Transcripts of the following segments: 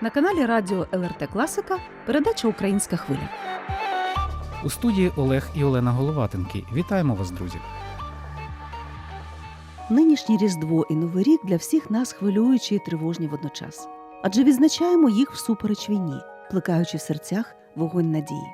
На каналі Радіо ЛРТ Класика передача Українська хвиля. У студії Олег і Олена Головатенки. Вітаємо вас, друзі! Нинішнє Різдво і Новий рік для всіх нас хвилюючі і тривожні водночас. Адже відзначаємо їх всупереч війні, плекаючи в серцях вогонь надії.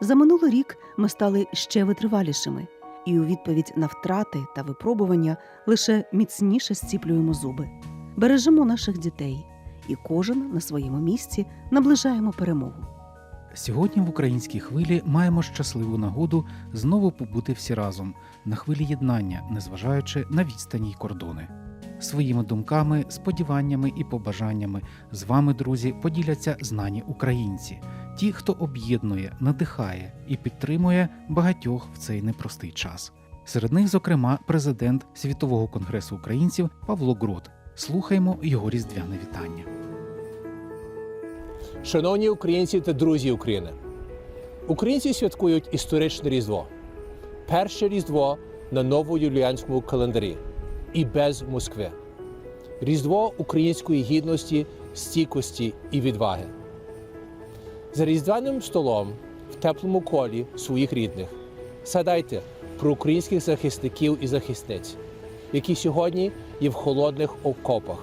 За минулий рік ми стали ще витривалішими, і у відповідь на втрати та випробування лише міцніше зціплюємо зуби, бережемо наших дітей, і кожен на своєму місці наближаємо перемогу. Сьогодні в українській хвилі маємо щасливу нагоду знову побути всі разом на хвилі єднання, незважаючи на відстані й кордони. Своїми думками, сподіваннями і побажаннями з вами, друзі, поділяться знані українці, ті, хто об'єднує, надихає і підтримує багатьох в цей непростий час. Серед них, зокрема, президент Світового конгресу українців Павло Грот. Слухаймо його різдвяне вітання. Шановні українці та друзі України, українці святкують історичне Різдво. Перше Різдво на новоюліанському календарі і без Москви. Різдво української гідності, стійкості і відваги. За різдвяним столом в теплому колі своїх рідних згадайте про українських захисників і захисниць, які сьогодні є в холодних окопах.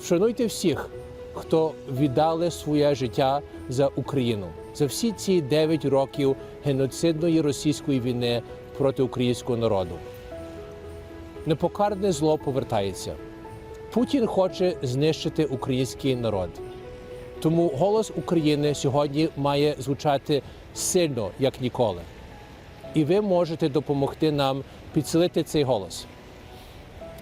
Вшануйте всіх, хто віддали своє життя за Україну за всі ці 9 років геноцидної російської війни проти українського народу. Непокарне зло повертається. Путін хоче знищити український народ. Тому голос України сьогодні має звучати сильно, як ніколи. І ви можете допомогти нам підсилити цей голос.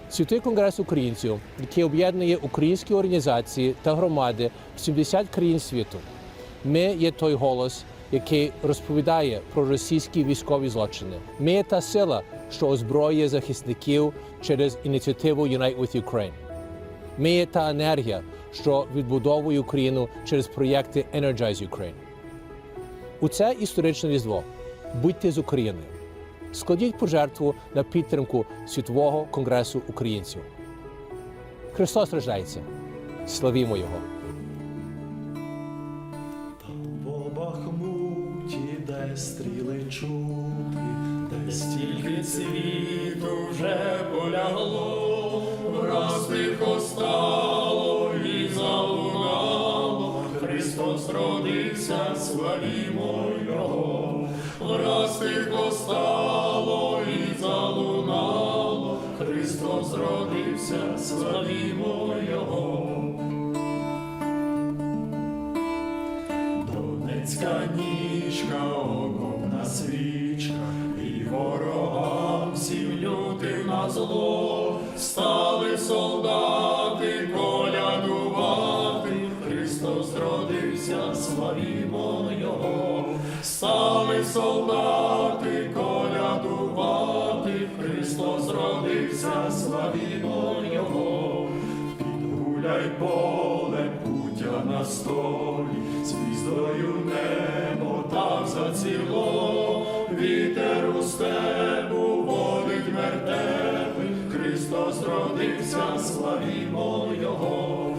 Світовий конгрес українців, який об'єднує українські організації та громади в 70 країн світу. Ми є той голос, який розповідає про російські військові злочини. Ми є та сила, що озброює захисників через ініціативу Unite with Ukraine. Ми є та енергія, що відбудовує Україну через проєкти Energize Ukraine. У це історичне різдво. Будьте з Україною. Складіть пожертву на підтримку Світового конгресу українців. Христос рождається. Славімо Його! В Бахмуті, де стріли чути, де стільки цвіту вже полягло, враз тихо стало і залунало, Христос родився, славімо Його, враз тихо стало Христос родився, славімо Його. Донецька нічка, окопна свічка, і ворогам всім лютим на зло, стали солдати колядувати, Христос родився, славімо Його, стали солдати столі, звіздою небо там заціло, вітер у степу водить мертвий, Христос родився, славімо Його,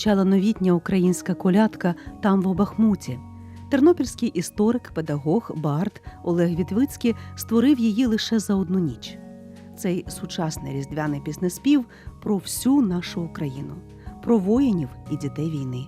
прозвучала новітня українська колядка там в Бахмуті. Тернопільський історик, педагог, бард Олег Вітвицький створив її лише за одну ніч. Цей сучасний різдвяний піснеспів про всю нашу Україну, про воїнів і дітей війни,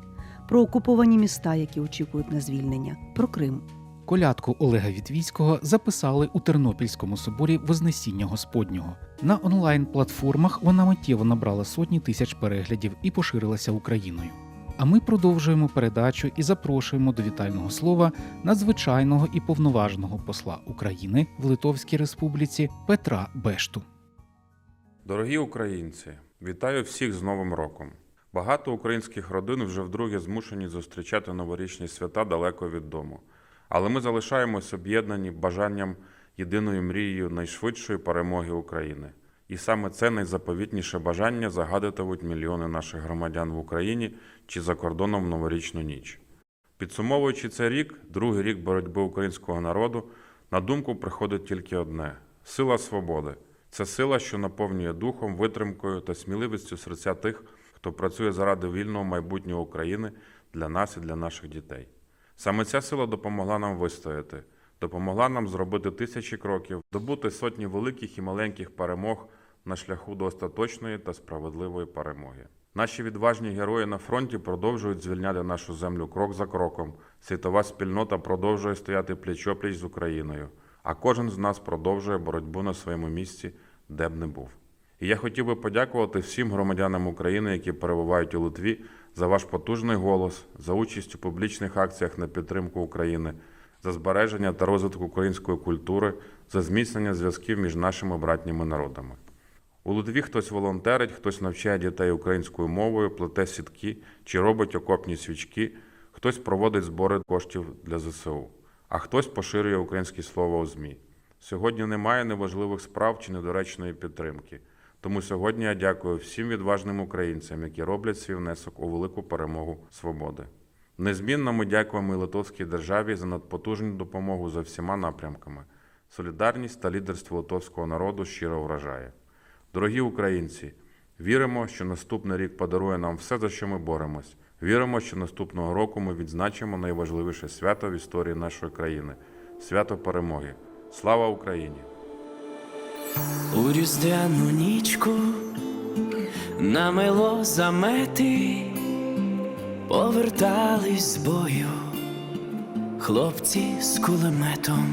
про окуповані міста, які очікують на звільнення, про Крим. Колядку Олега Вітвійського записали у Тернопільському соборі Вознесіння Господнього. На онлайн-платформах вона миттєво набрала сотні тисяч переглядів і поширилася Україною. А ми продовжуємо передачу і запрошуємо до вітального слова надзвичайного і повноважного посла України в Литовській Республіці Петра Бешту. Дорогі українці, вітаю всіх з Новим роком. Багато українських родин вже вдруге змушені зустрічати новорічні свята далеко від дому. Але ми залишаємось об'єднані бажанням єдиною мрією найшвидшої перемоги України. І саме це найзаповітніше бажання загадуватимуть мільйони наших громадян в Україні чи за кордоном в новорічну ніч. Підсумовуючи цей рік, другий рік боротьби українського народу, на думку приходить тільки одне сила свободи. Це сила, що наповнює духом, витримкою та сміливістю серця тих, хто працює заради вільного майбутнього України для нас і для наших дітей. Саме ця сила допомогла нам вистояти, допомогла нам зробити тисячі кроків, добути сотні великих і маленьких перемог на шляху до остаточної та справедливої перемоги. Наші відважні герої на фронті продовжують звільняти нашу землю крок за кроком. Світова спільнота продовжує стояти пліч-опліч з Україною, а кожен з нас продовжує боротьбу на своєму місці, де б не був. І я хотів би подякувати всім громадянам України, які перебувають у Литві, за ваш потужний голос, за участь у публічних акціях на підтримку України, за збереження та розвиток української культури, за зміцнення зв'язків між нашими братніми народами. У Литві хтось волонтерить, хтось навчає дітей українською мовою, плете сітки чи робить окопні свічки, хтось проводить збори коштів для ЗСУ, а хтось поширює українське слово у ЗМІ. Сьогодні немає неважливих справ чи недоречної підтримки. Тому сьогодні я дякую всім відважним українцям, які роблять свій внесок у велику перемогу свободи. Незмінно ми дякуємо Литовській державі за надпотужну допомогу за всіма напрямками. Солідарність та лідерство литовського народу щиро вражає. Дорогі українці, віримо, що наступний рік подарує нам все, за що ми боремось. Віримо, що наступного року ми відзначимо найважливіше свято в історії нашої країни свято перемоги. Слава Україні! У різдвяну нічку намело замети, повертались з бою хлопці з кулеметом,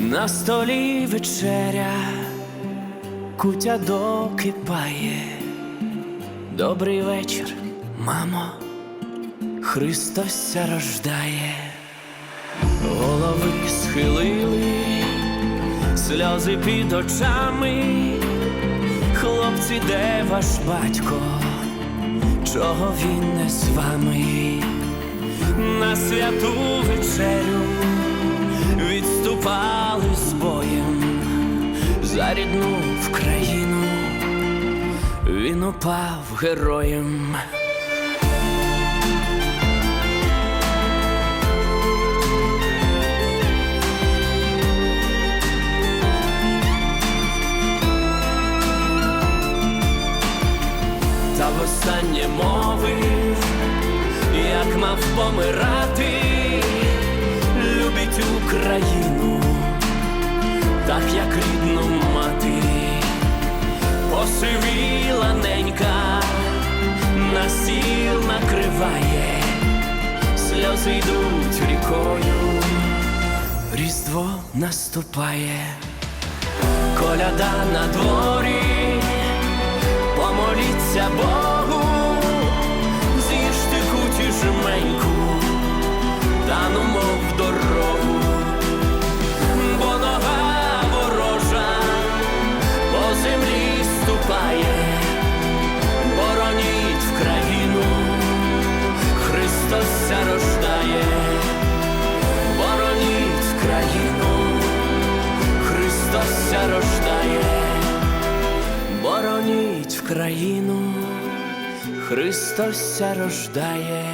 на столі вечеря, кутя докипає. Добрий вечір, мамо, Христос ся рождає, голови схилили сльози під очами, хлопці, де ваш батько, чого він не з вами? На святу вечерю відступали з боєм за рідну в країну, він упав героєм. Та востаннє мовив, як мав помирати, любить Україну, так як рідну мати, посивіла ненька, на сіл накриває, сльози йдуть рікою, різдво наступає, коляда на дворі помоліться Богу, з'їжте куті жменьку, та ну мов дорогу, бо нога ворожа по землі ступає, бороніть в країну, Христос ся рождає, бороніть в країну, Христос рождає.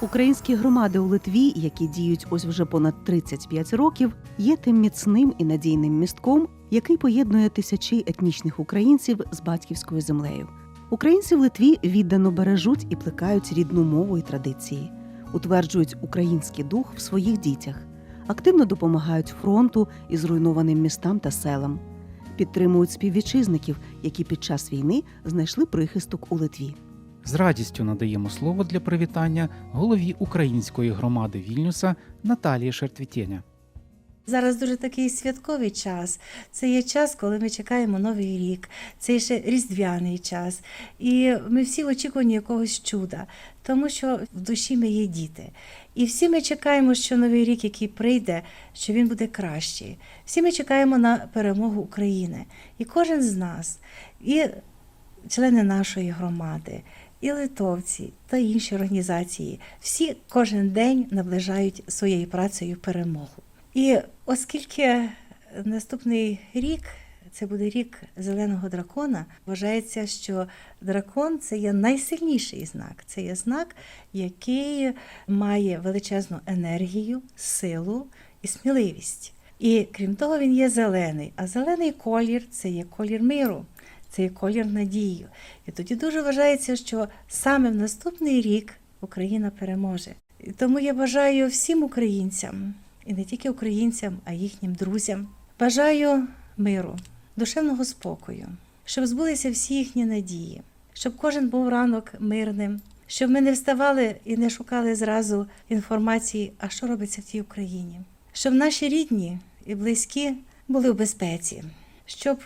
Українські громади у Литві, які діють ось вже понад 35 років, є тим міцним і надійним містком, який поєднує тисячі етнічних українців з батьківською землею. Українці в Литві віддано бережуть і плекають рідну мову і традиції, утверджують український дух в своїх дітях, активно допомагають фронту і зруйнованим містам та селам, підтримують співвітчизників, які під час війни знайшли прихисток у Литві. З радістю надаємо слово для привітання голові української громади Вільнюса Наталії Шертвітєня. Зараз дуже такий святковий час. Це є час, коли ми чекаємо Новий рік, це ще різдвяний час. І ми всі в очікуванні якогось чуда, тому що в душі ми є діти. І всі ми чекаємо, що Новий рік, який прийде, що він буде кращий. Всі ми чекаємо на перемогу України. І кожен з нас, і члени нашої громади, і литовці та інші організації, всі кожен день наближають своєю працею перемогу. І оскільки наступний рік це буде рік зеленого дракона, вважається, що дракон це є найсильніший знак. Це є знак, який має величезну енергію, силу і сміливість. І крім того, він є зелений. А зелений колір це є колір миру, це є колір надії. І тоді дуже вважається, що саме в наступний рік Україна переможе. І тому я бажаю всім українцям, і не тільки українцям, а їхнім друзям. Бажаю миру, душевного спокою, щоб збулися всі їхні надії, щоб кожен був ранок мирним, щоб ми не вставали і не шукали зразу інформації, а що робиться в тій Україні, щоб наші рідні і близькі були в безпеці, щоб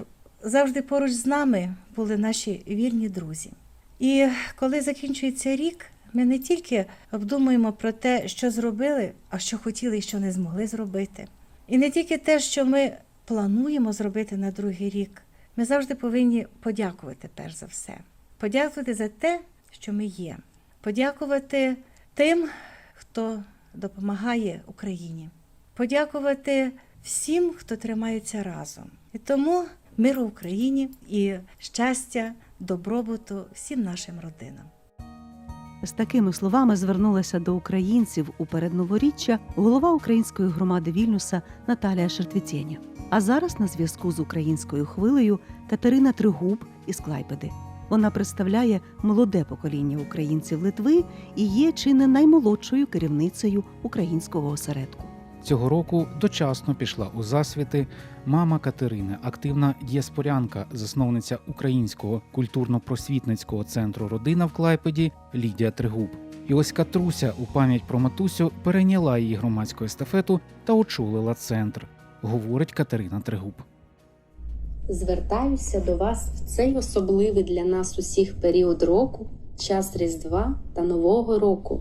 завжди поруч з нами були наші вірні друзі. І коли закінчується рік, ми не тільки обдумуємо про те, що зробили, а що хотіли і що не змогли зробити. І не тільки те, що ми плануємо зробити на другий рік, ми завжди повинні подякувати перш за все. Подякувати за те, що ми є. Подякувати тим, хто допомагає Україні. Подякувати всім, хто тримається разом. І тому миру Україні і щастя, добробуту всім нашим родинам. З такими словами звернулася до українців у передноворіччя голова української громади Вільнюса Наталія Шертвітєня. А зараз на зв'язку з українською хвилею Катерина Тригуб із Клайпеди. Вона представляє молоде покоління українців Литви і є чи не наймолодшою керівницею українського осередку. Цього року дочасно пішла у засвіти мама Катерини, активна діаспорянка, засновниця українського культурно-просвітницького центру Родина в Клайпеді Лідія Тригуб. І ось Катруся у пам'ять про матусю перейняла її громадську естафету та очолила центр, говорить Катерина Тригуб. Звертаюся до вас в цей особливий для нас усіх період року, час Різдва та Нового року.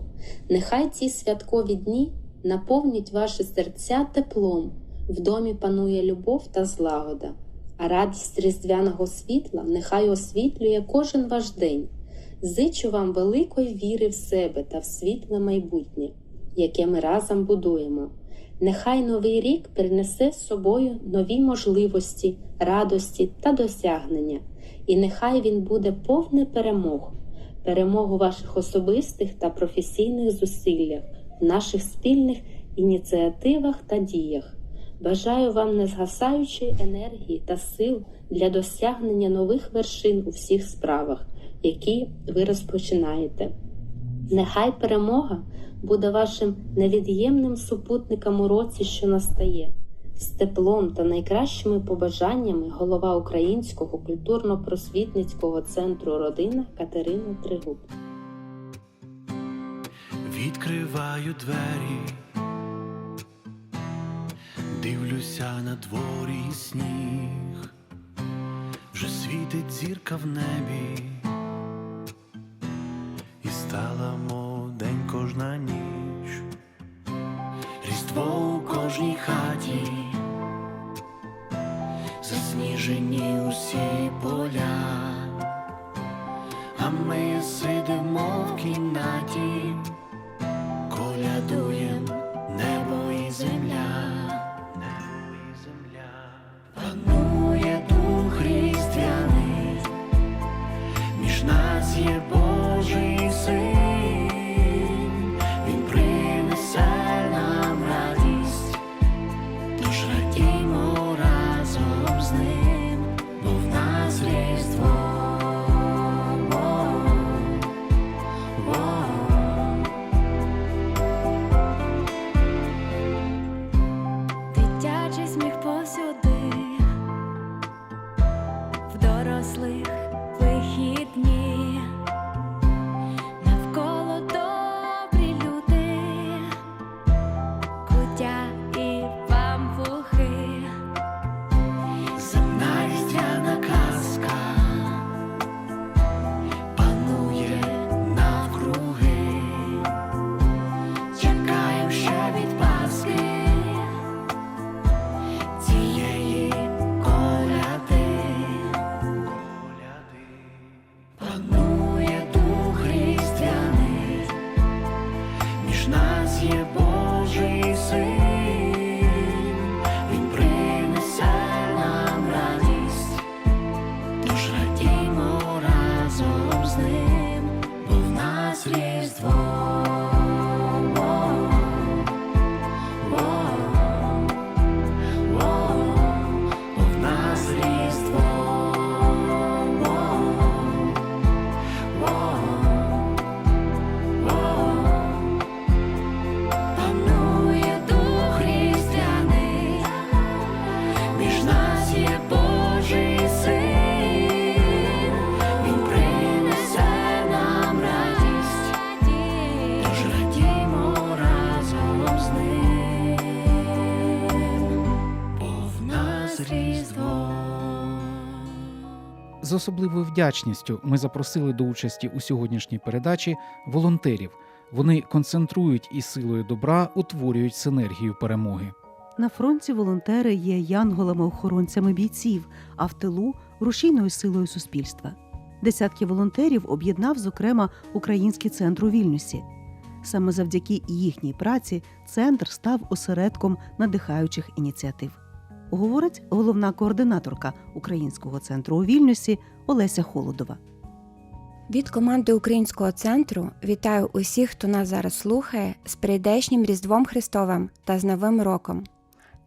Нехай ці святкові дні наповнять ваші серця теплом, в домі панує любов та злагода, а радість різдвяного світла нехай освітлює кожен ваш день. Зичу вам великої віри в себе та в світле майбутнє, яке ми разом будуємо. Нехай новий рік принесе з собою нові можливості, радості та досягнення, і нехай він буде повне перемог, перемог у ваших особистих та професійних зусиллях, в наших спільних ініціативах та діях. Бажаю вам незгасаючої енергії та сил для досягнення нових вершин у всіх справах, які ви розпочинаєте. Нехай перемога буде вашим невід'ємним супутником у році, що настає. З теплом та найкращими побажаннями голова Українського культурно-просвітницького центру Родина Катерина Тригуб. Відкриваю двері, дивлюся на дворі сніг, вже світить зірка в небі, і стала мов день кожна ніч, різдво у кожній хаті, засніжені усі поля, а ми сидимо в кімнаті З особливою вдячністю ми запросили до участі у сьогоднішній передачі волонтерів. Вони концентрують і силою добра утворюють синергію перемоги. На фронті волонтери є янголами-охоронцями бійців, а в тилу рушійною силою суспільства. Десятки волонтерів об'єднав, зокрема, Український центр у Вільнюсі. Саме завдяки їхній праці центр став осередком надихаючих ініціатив. Говорить головна координаторка Українського центру у Вільнюсі Олеся Холодова. Від команди Українського центру вітаю усіх, хто нас зараз слухає з прийдешнім Різдвом Христовим та з Новим роком.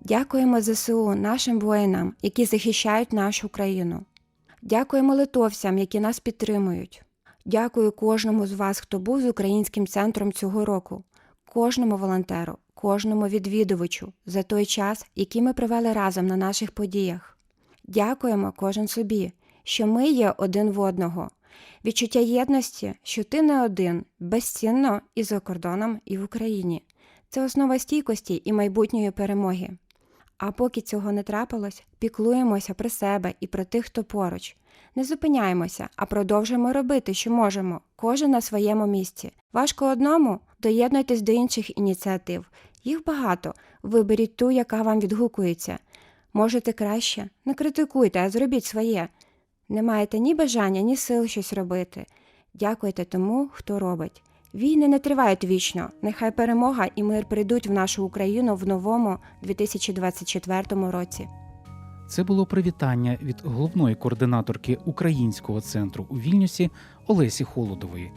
Дякуємо ЗСУ нашим воїнам, які захищають нашу країну. Дякуємо литовцям, які нас підтримують. Дякую кожному з вас, хто був з українським центром цього року, кожному волонтеру, кожному відвідувачу за той час, який ми провели разом на наших подіях. Дякуємо кожен собі, що ми є один в одного. Відчуття єдності, що ти не один, безцінно і за кордоном, і в Україні. Це основа стійкості і майбутньої перемоги. А поки цього не трапилось, піклуємося про себе і про тих, хто поруч. Не зупиняємося, а продовжуємо робити, що можемо, кожен на своєму місці. Важко одному доєднуйтесь до інших ініціатив. Їх багато. Виберіть ту, яка вам відгукується. Можете краще, не критикуйте, а зробіть своє. Не маєте ні бажання, ні сил щось робити. Дякуйте тому, хто робить. Війни не тривають вічно. Нехай перемога і мир прийдуть в нашу Україну в новому 2024 році. Це було привітання від головної координаторки Українського центру у Вільнюсі Олесі Холодової.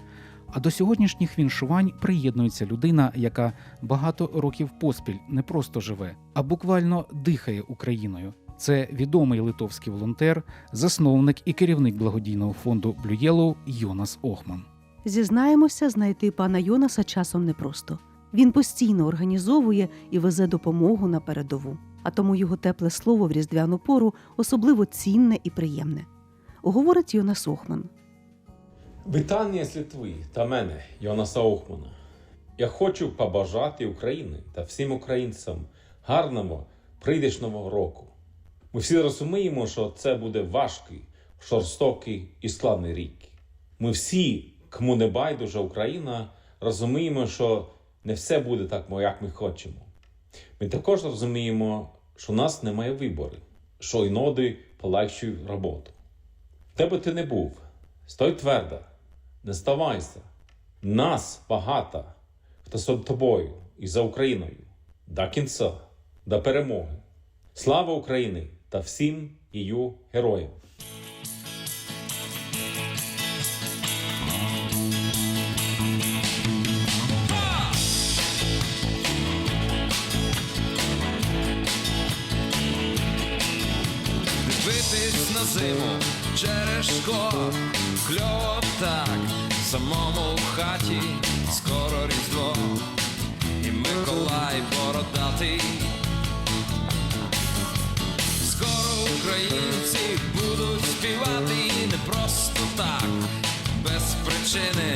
А до сьогоднішніх віншувань приєднується людина, яка багато років поспіль не просто живе, а буквально дихає Україною. Це відомий литовський волонтер, засновник і керівник благодійного фонду Yellow Йонас Охман. Зізнаємося, знайти пана Йонаса часом непросто. Він постійно організовує і везе допомогу на передову, а тому його тепле слово в різдвяну пору особливо цінне і приємне. Говорить Йонас Охман. Вітання з Литви та мене, Йонаса Охмана. Я хочу побажати Україні та всім українцям гарного прийдешного року. Ми всі розуміємо, що це буде важкий, жорстокий і складний рік. Ми всі, кому не байдужа Україна, розуміємо, що не все буде так, як ми хочемо. Ми також розуміємо, що у нас немає вибору, що іноді полегшують роботу. Де би ти не був, стой твердо, не ставайся. Нас багато, хто з тобою і за Україною до кінця, до перемоги. Слава Україні та всім її героям! Дивитись на зиму через шкло, кльово так, самому в хаті, скоро різдво, і Миколай бородатий. Скоро українці будуть співати. Не просто так, без причини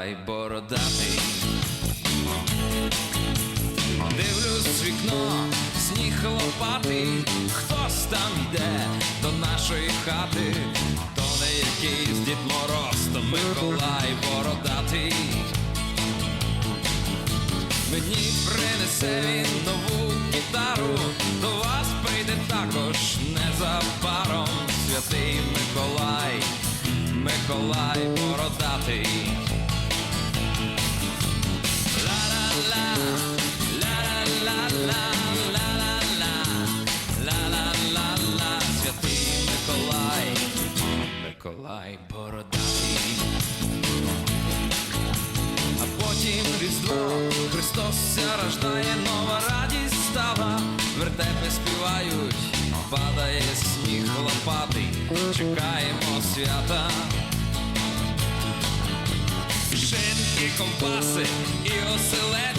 і бородатий. Дивлюсь вікно, сніг лопатий, хтось там йде до нашої хати, то не якийсь Дід Мороз, то Миколай бородатий. Мені принесе він нову гітару, до вас прийде також незабаром святий Миколай, Миколай бородатий. Миколай, бородатий. А потім Різдво, Христос рождає, нова радість стала, вертепи співають, падає сніг лопатий, чекаємо свята. Шинки, ковбаси і оселедці,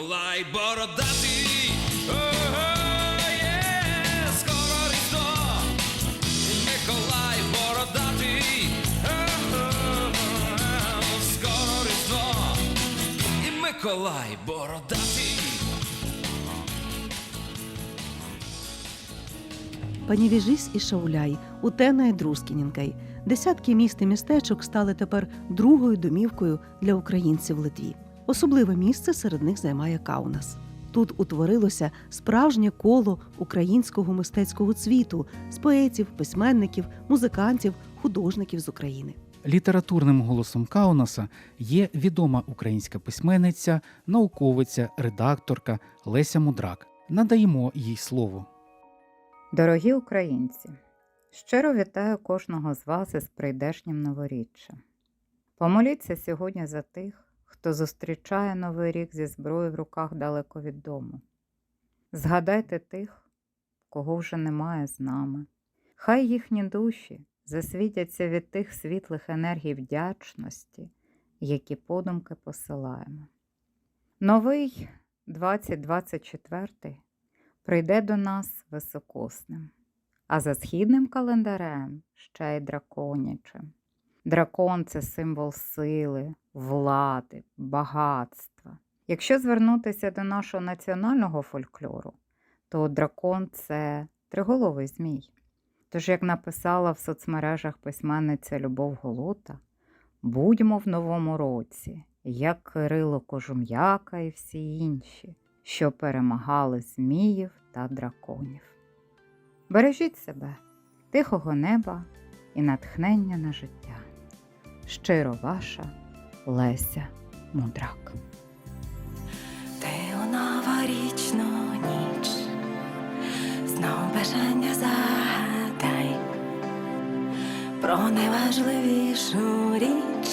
Миколай бородатий. Скоро різдво, Миколай бородатий. Скоро Миколай бородатий. Панівіжись і Шауляй, Утена і Друскінінкай. Десятки міст і містечок стали тепер другою домівкою для українців в Литві. Особливе місце серед них займає Каунас. Тут утворилося справжнє коло українського мистецького цвіту з поетів, письменників, музикантів, художників з України. Літературним голосом Каунаса є відома українська письменниця, науковиця, редакторка Леся Мудрак. Надаємо їй слово. Дорогі українці, щиро вітаю кожного з вас із прийдешнім новоріччям. Помоліться сьогодні за тих, хто зустрічає новий рік зі зброєю в руках далеко від дому. Згадайте тих, кого вже немає з нами. Хай їхні душі засвітяться від тих світлих енергій вдячності, які подумки посилаємо. Новий 2024 прийде до нас високосним, а за східним календарем ще й драконячим. Дракон це символ сили, влади, багатства. Якщо звернутися до нашого національного фольклору, то дракон це триголовий змій. Тож, як написала в соцмережах письменниця Любов Голота, будьмо в новому році, як Кирило Кожум'яка і всі інші, що перемагали зміїв та драконів. Бережіть себе, тихого неба і натхнення на життя. Щиро ваша Леся Мудрак. Ти у новорічну ніч знов бажання загадай про найважливішу річ.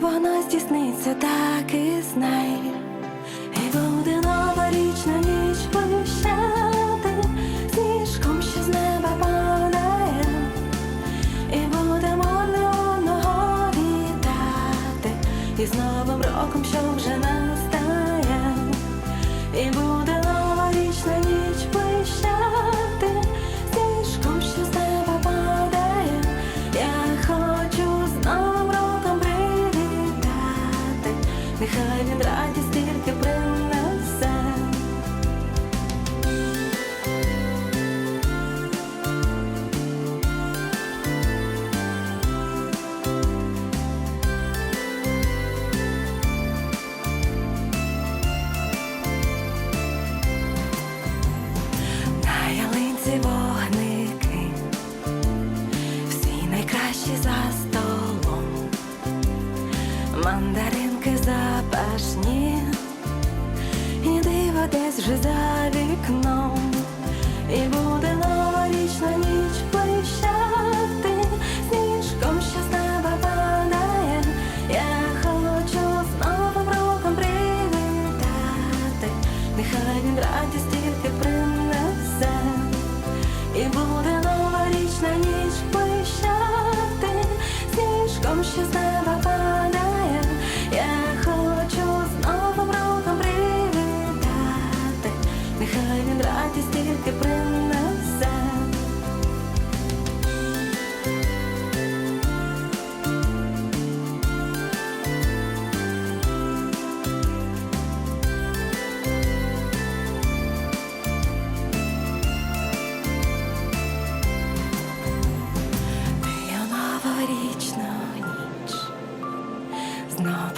Воно здійсниться, так і знай. Мандаринки запашні, і диво десь вже за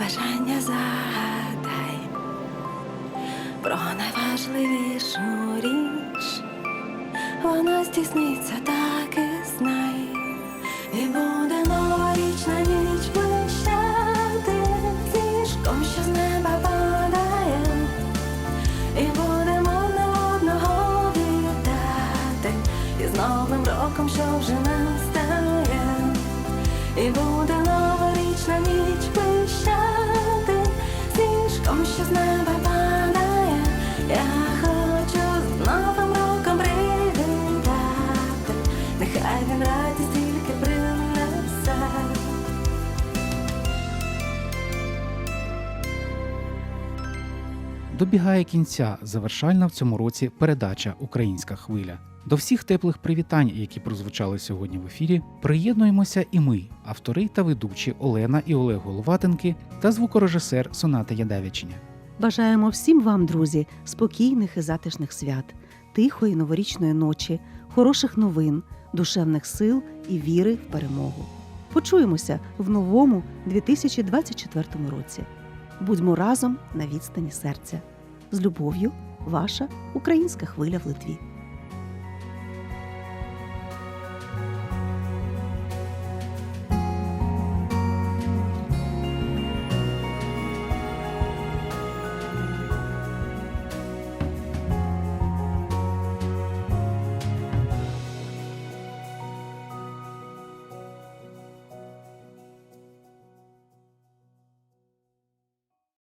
бажання загадай про найважливішу річ, вона здійсниться, так і знай, і буде новорічна ніч блищати, сніжком, що з неба падає, і будемо не одного вітати, і з новим роком, що вже настає, і буде Добігає кінця завершальна в цьому році передача Українська хвиля. До всіх теплих привітань, які прозвучали сьогодні в ефірі, приєднуємося і ми, автори та ведучі Олена і Олег Головатенки та звукорежисер Соната Ядевичення. Бажаємо всім вам, друзі, спокійних і затишних свят, тихої новорічної ночі, хороших новин, душевних сил і віри в перемогу. Почуємося в новому 2024 році. Будьмо разом на відстані серця. З любов'ю, ваша українська хвиля в Литві.